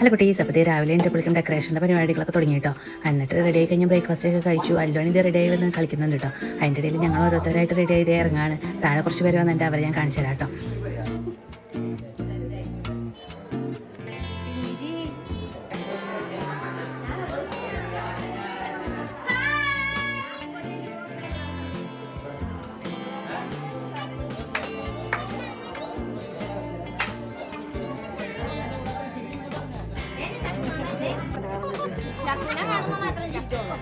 അല്ല കുട്ടീസ് അപ്പോൾ രാവിലെ എന്റെ പുള്ളിക്കും ഡെക്കറേഷന്റെ പരിപാടികളൊക്കെ തുടങ്ങി കേട്ടോ എന്നിട്ട് റെഡി ആയി കഴിഞ്ഞാൽ ബ്രേക്ക്ഫാസ്റ്റ് ഒക്കെ കഴിച്ചു. അല്ലോണി ഇത് റെഡി ആയി വന്ന് കളിക്കുന്നുണ്ട് കേട്ടോ അതിന്റെ ഇടയിൽ ഞങ്ങൾ ഓരോരുത്തരായിട്ട് റെഡി ആയി ഇറങ്ങാണ്. താഴെ കുറച്ച് പേര് വന്നിട്ട് അവരെ ഞാൻ കാണിച്ചു തരാം കേട്ടോ ചക്കുനെ കാണുമ്പോ മാത്രം ചിരിക്കുള്ളൂ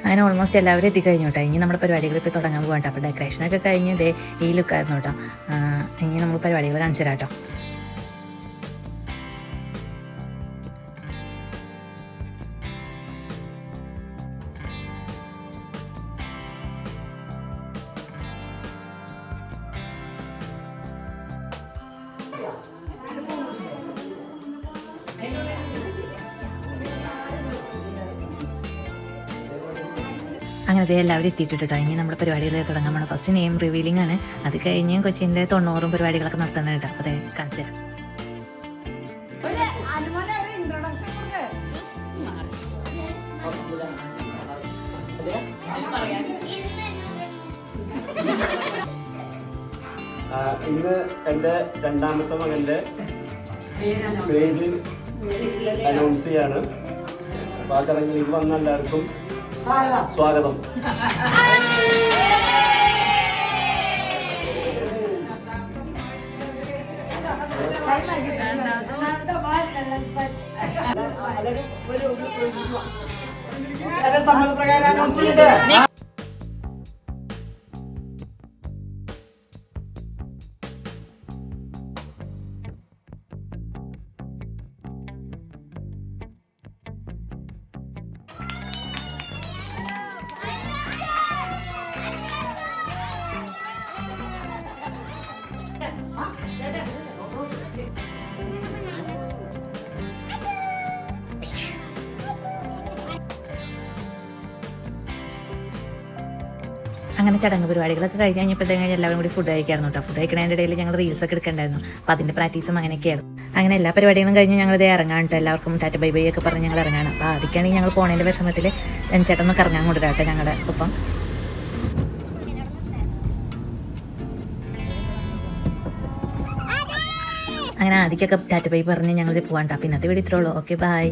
അങ്ങനെ ഓൾമോസ്റ്റ് എല്ലാവരും എത്തിക്കഴിഞ്ഞു കേട്ടോ ഇനി നമ്മുടെ പരിപാടികൾ ഇപ്പോൾ തുടങ്ങാൻ പോകാം കേട്ടോ അപ്പോൾ ഡെക്കറേഷനൊക്കെ കഴിഞ്ഞ് ഇതേ ഈ ലുക്കായിരുന്നു കേട്ടോ. ഇനി നമ്മൾ പരിപാടികൾ കാണിച്ചു തരാം കേട്ടോ. അങ്ങനെ ദേ എല്ലാവരും എത്തിയിട്ടുണ്ട് കേട്ടോ ഇനി നമ്മുടെ പരിപാടികൾ തുടങ്ങാൻ പോകണം ഫസ്റ്റ് നെയിം റിവീലിംഗ് ആണ്. അത് കഴിഞ്ഞ് കൊച്ചിന്റെ തൊണ്ണൂറും പരിപാടികളൊക്കെ നടത്തുന്നത് കേട്ടോ അപ്പോൾ അതെ കാണിച്ചു തരാം. ഇന്ന് എന്റെ രണ്ടാമത്തെ മകന്റെ പേര് അനൗൺസ് ചെയ്യാണ്. അപ്പൊ ആ ചടങ്ങിലേക്ക് വന്ന എല്ലാവർക്കും സ്വാഗതം സമയപ്രകാരം അനൗൺസ് ചെയ്യട്ടെ അങ്ങനെ ചടങ്ങ് പരിപാടികളൊക്കെ കഴിഞ്ഞ് കഴിഞ്ഞപ്പോഴത്തേക്കും എല്ലാവരും കൂടി ഫുഡ് കഴിക്കായിരുന്നു കേട്ടോ ഫുഡ് കഴിക്കണതിന്റെ ഇടയിൽ ഞങ്ങൾ റീൽസ് ഒക്കെ എടുക്കണ്ടായിരുന്നു. അപ്പോൾ അതിന്റെ പ്രാക്ടീസും അങ്ങനെയൊക്കെയായിരുന്നു. അങ്ങനെ എല്ലാ പരിപാടികളും കഴിഞ്ഞ് ഞങ്ങൾ ഇത് ഇറങ്ങാൻ കേട്ടോ എല്ലാവർക്കും ടാറ്റ ബൈ ബൈ ഒക്കെ പറഞ്ഞ് ഞങ്ങൾ ഇറങ്ങാണ്. അപ്പോൾ ആദ്യമൊക്കെയാണെങ്കിൽ ഞങ്ങൾ പോണേന്റെ വിഷമത്തിൽ ചേട്ടൊന്ന് കറങ്ങാൻ കൊണ്ടുവരാട്ടെ ഞങ്ങളുടെ ഒപ്പം. അങ്ങനെ ആദ്യമൊക്കെ ടാറ്റ ബൈ പറഞ്ഞ് പോകാൻ കേട്ടോ അപ്പോൾ ഇന്നത്തെ വീഡിയോ ഇത്രയുള്ളൂ ഓക്കെ ബൈ